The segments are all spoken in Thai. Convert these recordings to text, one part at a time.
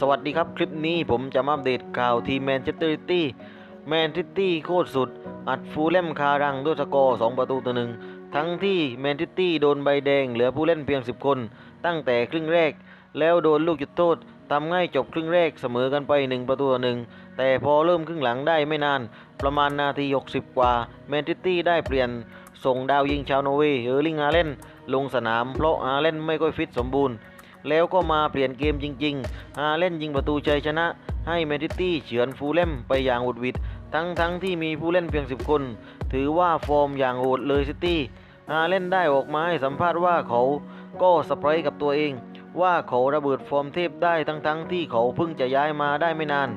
สวัสดีครับ คลิปนี้ผมจะมาอัปเดตข่าวทีมแมนเชสเตอร์ซิตี้แมนซิตี้โคตรสุด อัดฟูลแลมคารังด้วยสกอร์ 2 ประตูต่อหนึ่งทั้งที่แมนซิตี้โดนใบแดงเหลือผู้เล่นเพียง 10 คน ตั้งแต่ครึ่งแรก แล้วโดนลูกจุดโทษทำให้จบครึ่งแรกเสมอกันไป 1 ประตูต่อหนึ่งแต่พอเริ่มครึ่งหลังได้ไม่นาน ประมาณนาที 60 กว่าแมนซิตี้ได้เปลี่ยนส่งดาวยิงชาวนอร์เวย์เออร์ลิงอาเลนลงสนามเพราะอาเลนไม่ค่อยฟิตสมบูรณ์ แล้วก็มาเปลี่ยนเกมจริงๆฮาเล่นยิงประตูชัยชนะ ให้แมนซิตี้เฉือนฟูลแลมไปอย่างอุดหวิด ทั้งๆที่มีผู้เล่นเพียง 10 คน ถือว่าฟอร์มอย่างโหดเลยซิตี้ฮาเล่นได้ออกมาให้สัมภาษณ์ว่าเขาก็สเปรย์กับตัวเอง ว่าเขาระเบิดฟอร์มเทพได้ทั้งทั้งๆที่เขาเพิ่งจะย้ายมาได้ไม่นาน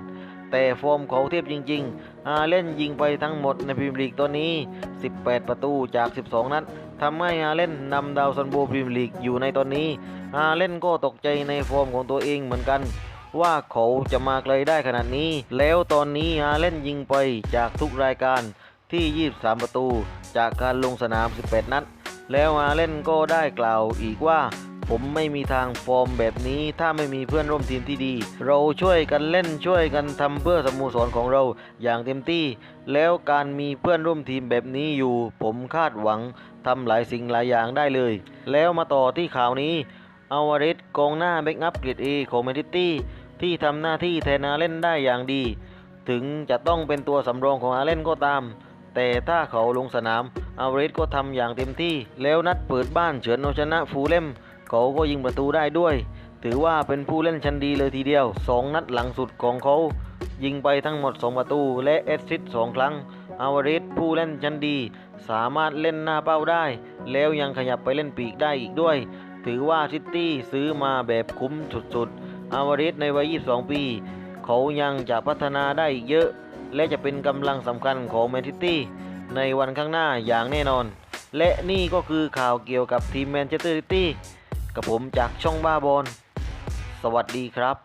แต่ฟอร์มเขาเทพจริงๆอาเล่นยิงไปทั้งหมดในพรีเมียร์ลีกตอนนี้ 18 ประตูจาก 12 นัดทำให้อาเล่นนำดาวซันโบพรีเมียร์ลีกอยู่ในตอนนี้อาเล่นก็ตกใจในฟอร์มของตัวเองเหมือนกันว่าเขาจะมาไกลได้ขนาดนี้ แล้วตอนนี้อาเล่นยิงไปจากทุกรายการที่ 23 ประตู จากการลงสนาม 18 นัด แล้วอาเล่นก็ได้กล่าวอีกว่า ผมไม่มีทางฟอร์มแบบนี้ ถ้าไม่มีเพื่อนร่วมทีมที่ดี เราช่วยกันเล่นช่วยกันทำเพื่อสโมสรของเราอย่างเต็มที่ แล้วการมีเพื่อนร่วมทีมแบบนี้อยู่ ผมคาดหวังทำหลายสิ่งหลายอย่างได้เลย แล้วมาต่อที่ข่าวนี้อาวาเรสกองหน้าแบ็กอัพเกรดเอของแมนซิตี้ที่ทำหน้าที่แทนอาเล่นได้อย่างดี ถึงจะต้องเป็นตัวสำรองของอาเล่นก็ตาม แต่ถ้าเขาลงสนามอาวาเรสก็ทำอย่างเต็มที่ แล้วนัดเปิดบ้านเฉือนเอาชนะฟูลเลม เขาก็ยิงประตูได้ด้วย ถือว่าเป็นผู้เล่นชั้นดีเลยทีเดียว 2 นัดหลังสุดของเขายิงไปทั้งหมด 2 ประตู และแอสซิสต์2ครั้ง อาวาเรสผู้เล่นชั้นดี สามารถเล่นหน้าเป้าได้ แล้วยังขยับไปเล่นปีกได้อีกด้วย ถือว่าซิตี้ซื้อมาแบบคุ้มสุดๆ อาวาเรสในวัย 22 ปี เขายังจะพัฒนาได้อีกเยอะ และจะเป็นกำลังสำคัญของแมนซิตี้ในวันข้างหน้าอย่างแน่นอน และนี่ก็คือข่าวเกี่ยวกับทีมแมนเชสเตอร์ซิตี้ กับผมจากช่องบ้าบอลสวัสดีครับ